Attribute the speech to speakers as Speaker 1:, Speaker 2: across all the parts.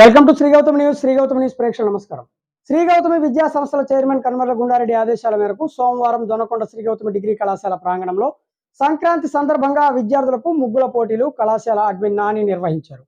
Speaker 1: Welcome to Sri Gautami news Sri Gautami news ప్రేక్షకులు నమస్కారం. శ్రీ గౌతమి విద్యా సంస్థల చైర్మన్ కనుమర్ల గుండారెడ్డి ఆదేశాల మేరకు సోమవారం దొనకొండ శ్రీ గౌతమి డిగ్రీ కళాశాల ప్రాంగణంలో సంక్రాంతి సందర్భంగా విద్యార్థులకు ముగ్గుల పోటీలు కళాశాల అడ్మిన్ నాని నిర్వహించారు.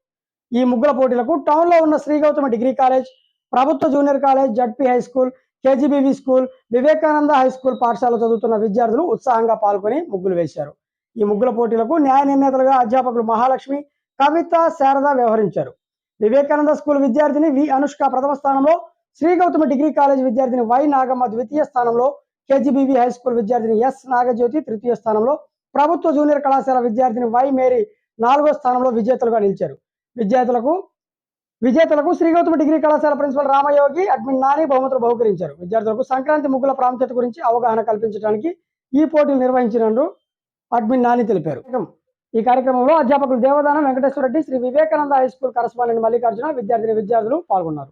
Speaker 1: ఈ ముగ్గుల పోటీలకు టౌన్లో ఉన్న శ్రీ గౌతమి డిగ్రీ కాలేజ్ ప్రభుత్వ junior college ZP high school KGBV school Vivekananda high school పాఠశాల చదువుతున్న విద్యార్థులు ఉత్సాహంగా పాల్గొని ముగ్గులు వేశారు. ఈ ముగ్గుల పోటీలకు న్యాయ నిర్ణేతలుగా అధ్యాపకులు మహాలక్ష్మి కవిత శారద వ్యవహరించారు. వివేకానంద స్కూల్ విద్యార్థిని వి అనుష్క ప్రథమ స్థానంలో శ్రీ గౌతమ డిగ్రీ కాలేజ్ విద్యార్థిని వై నాగమ్మ ద్వితీయ స్థానంలో కేజీబీవి హై స్కూల్ విద్యార్థిని ఎస్ నాగజ్యోతి తృతీయ స్థానంలో ప్రభుత్వ జూనియర్ కళాశాల విద్యార్థిని వై మేరీ నాలుగో స్థానంలో విజేతలుగా నిలిచారు. విద్యార్థులకు విజేతలకు శ్రీ గౌతమ డిగ్రీ కళాశాల ప్రిన్సిపల్ రామయోగి అడ్మిన్ నాని బహుమతులు బహుకరించారు. విద్యార్థులకు సంక్రాంతి ముగ్గుల ప్రాముఖ్యత గురించి అవగాహన కల్పించడానికి ఈ పోటీలు నిర్వహించినట్లు అడ్మిన్ నాని తెలిపారు. ఈ కార్యక్రమంలో అధ్యాపకులు Devadanam Venkateswara Reddy Sri Vivekananda high school correspondent Mallikarjuna విద్యార్థిని విద్యార్థులు పాల్గొన్నారు.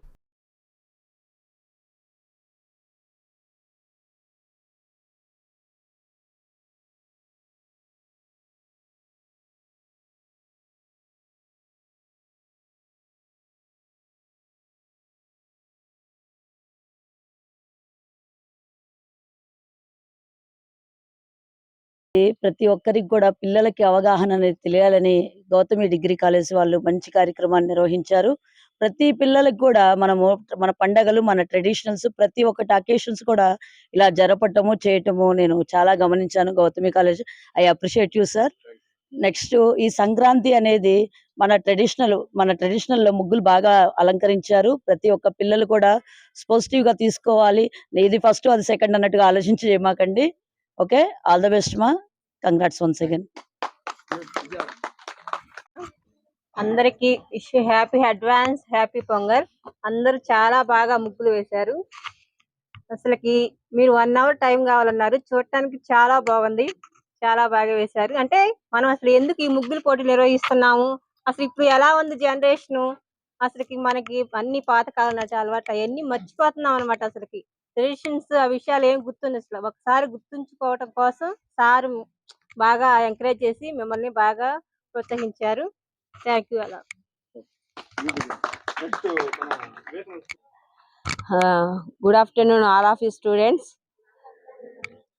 Speaker 2: ప్రతి ఒక్కరికి కూడా పిల్లలకి అవగాహన అనేది తెలియాలని గౌతమి డిగ్రీ కాలేజ్ వాళ్ళు మంచి కార్యక్రమాన్ని నిర్వహించారు. ప్రతి పిల్లలకు కూడా మనము మన పండగలు మన ట్రెడిషనల్స్ ప్రతి ఒక్కటి అకేషన్స్ కూడా ఇలా జరపటము చేయటము నేను చాలా గమనించాను Gautami college. I appreciate you sir. Next ఈ సంక్రాంతి అనేది మన ట్రెడిషనల్ మన ట్రెడిషనల్లో ముగ్గులు బాగా అలంకరించారు. ప్రతి ఒక్క పిల్లలు కూడా పాజిటివ్గా తీసుకోవాలి. ఇది ఫస్ట్ అది సెకండ్ అన్నట్టుగా ఆలోచించి చేయమాకండి. ఓకే ఆల్ ద బెస్ట్ మా కంగ్రాట్స్ వన్స్ అగైన్
Speaker 3: అందరికి wish you happy advance happy Pongal. అందరూ చాలా బాగా ముగ్గులు వేశారు. అసలుకి మీరు వన్ అవర్ టైం కావాలన్నారు. చూడటానికి చాలా బాగుంది. చాలా బాగా వేశారు. అంటే మనం అసలు ఎందుకు ఈ ముగ్గులు పోటీలు నిర్వహిస్తున్నాము? అసలు ఇప్పుడు ఎలా ఉంది జనరేషన్ అసలుకి మనకి అన్ని పాతకాలం నాటి అలవాట్లు అవన్నీ మర్చిపోతున్నాం అనమాట అసలుకి. ట్రెడిషన్స్ ఆ విషయాలు ఏం గుర్తుంది అసలు. ఒకసారి గుర్తుంచుకోవటం కోసం సార్ బాగా ఎంకరేజ్ చేసి మిమ్మల్ని బాగా ప్రోత్సహించారు. థ్యాంక్ యూ అలా good afternoon all of you students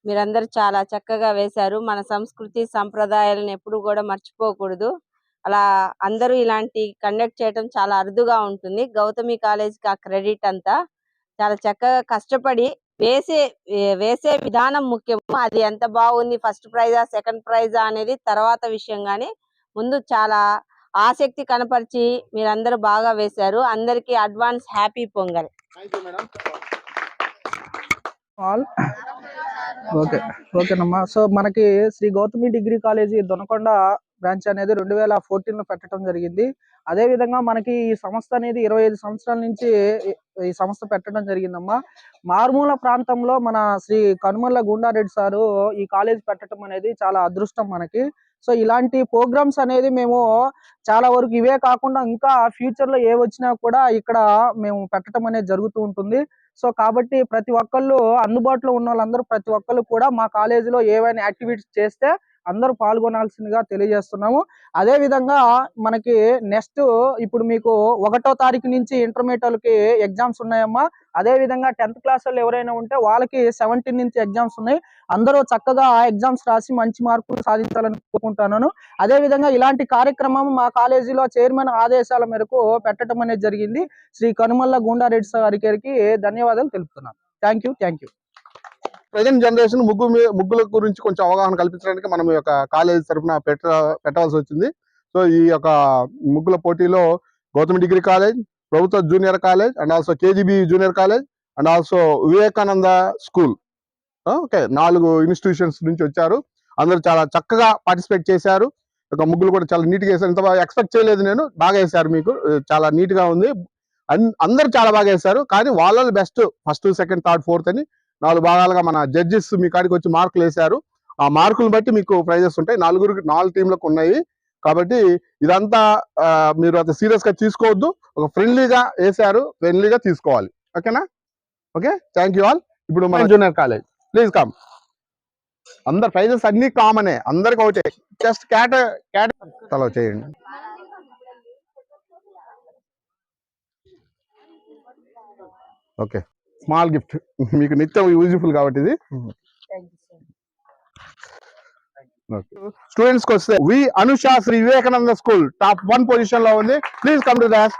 Speaker 3: మీరందరూ చాలా చక్కగా వేశారు. మన సంస్కృతి సంప్రదాయాలను ఎప్పుడు కూడా మర్చిపోకూడదు. అలా అందరూ ఇలాంటి కండక్ట్ చేయడం చాలా అరుదుగా ఉంటుంది. గౌతమి కాలేజ్కి ఆ క్రెడిట్ అంతా చాలా చక్కగా కష్టపడి వేసే వేసే విధానం ముఖ్యం అది ఎంత బాగుంది ఫస్ట్ ప్రైజా సెకండ్ ప్రైజా అనేది తర్వాత విషయం కానీ ముందు చాలా ఆసక్తి కనపరిచి మీరందరూ బాగా వేశారు. అందరికీ అడ్వాన్స్ హ్యాపీ పొంగల్.
Speaker 4: ఓకే. ఓకేనమ్మా. సో మనకి Sri Gautami degree college Donakonda branch అనేది రెండు వేల ఫోర్టీన్లో పెట్టడం జరిగింది. అదే విధంగా మనకి ఈ సంస్థ అనేది ఇరవై ఐదు సంవత్సరాల నుంచి ఈ- సంస్థ పెట్టడం జరిగిందమ్మా. మారుమూల ప్రాంతంలో మన శ్రీ కనుమల్ల గుండారెడ్డి సారు ఈ కాలేజ్ పెట్టడం అనేది చాలా అదృష్టం మనకి. సో ఇలాంటి ప్రోగ్రామ్స్ అనేది మేము చాలా వరకు ఇవే కాకుండా ఇంకా ఫ్యూచర్లో ఏ వచ్చినా కూడా ఇక్కడ మేము పెట్టడం అనేది జరుగుతూ ఉంటుంది. సో కాబట్టి ప్రతి ఒక్కళ్ళు అందుబాటులో ఉన్న వాళ్ళందరూ ప్రతి ఒక్కళ్ళు కూడా మా కాలేజీలో ఏవైనా యాక్టివిటీస్ చేస్తే అందరూ పాల్గొనాల్సిందిగా తెలియజేస్తున్నాము. అదేవిధంగా మనకి నెక్స్ట్ ఇప్పుడు మీకు ఒకటో తారీఖు నుంచి ఇంటర్మీడియట్లకి ఎగ్జామ్స్ ఉన్నాయమ్మా. అదే విధంగా టెన్త్ క్లాస్ వాళ్ళు ఎవరైనా ఉంటే వాళ్ళకి సెవెంటీన్ నుంచి ఎగ్జామ్స్ ఉన్నాయి. అందరూ చక్కగా ఎగ్జామ్స్ రాసి మంచి మార్కులు సాధించాలని కోరుకుంటున్నాను. అదే విధంగా ఇలాంటి కార్యక్రమం మా కాలేజీలో చైర్మన్ ఆదేశాల మేరకు పెట్టడం అనేది జరిగింది. శ్రీ కనుమల్ల గుండారెడ్డి సార్ గారికి ధన్యవాదాలు తెలుపుతున్నాను. Thank you thank you.
Speaker 5: Present generation ముగ్గు మీ- ముగ్గుల గురించి కొంచెం అవగాహన కల్పించడానికి మనం ఈ యొక్క కాలేజ్ తరఫున పెట్ట పెట్టవలసి వచ్చింది. సో ఈ యొక్క ముగ్గుల పోటీలో గౌతమి డిగ్రీ కాలేజ్ ప్రభుత్వ junior college and also KGB junior college and also Vivekananda school. Okay నాలుగు ఇన్స్టిట్యూషన్స్ నుంచి వచ్చారు. అందరూ చాలా చక్కగా పార్టిసిపేట్ చేశారు. ఒక ముగ్గులు కూడా చాలా నీట్గా వేశారు. ఇంత ఎక్స్పెక్ట్ చేయలేదు నేను. బాగా వేశారు మీకు. చాలా నీట్గా ఉంది. అన్- అందరూ చాలా బాగా వేశారు. కానీ వాళ్ళ best first second third fourth అని నాలుగు భాగాలుగా మన జడ్జెస్ మీ కాడికి వచ్చి మార్కులు వేశారు. ఆ మార్కులు బట్టి మీకు ప్రైజెస్ ఉంటాయి. నలుగురు నాలుగు టీంలకు ఉన్నాయి. కాబట్టి ఇదంతా మీరు అంత సీరియస్గా తీసుకోవద్దు. ఒక ఫ్రెండ్లీగా వేశారు ఫ్రెండ్లీగా తీసుకోవాలి. ఓకేనా? ఓకే? థ్యాంక్ యూ ఆల్ ఇప్పుడు మన జూనియర్ కాలేజ్ ప్లీజ్ కమ్ అందరు ప్రైజెస్ అన్ని కామనే అందరికి ఒకటే. జస్ట్ క్యాట క్యాట తలో చేయండి. ఓకే. Small gift. మీకు నిత్యం యూజ్ఫుల్ కాబట్టి ఇది. స్టూడెంట్స్కి వస్తే V Anusha Sri Vivekananda school top one పొజిషన్లో ఉంది. Please come to that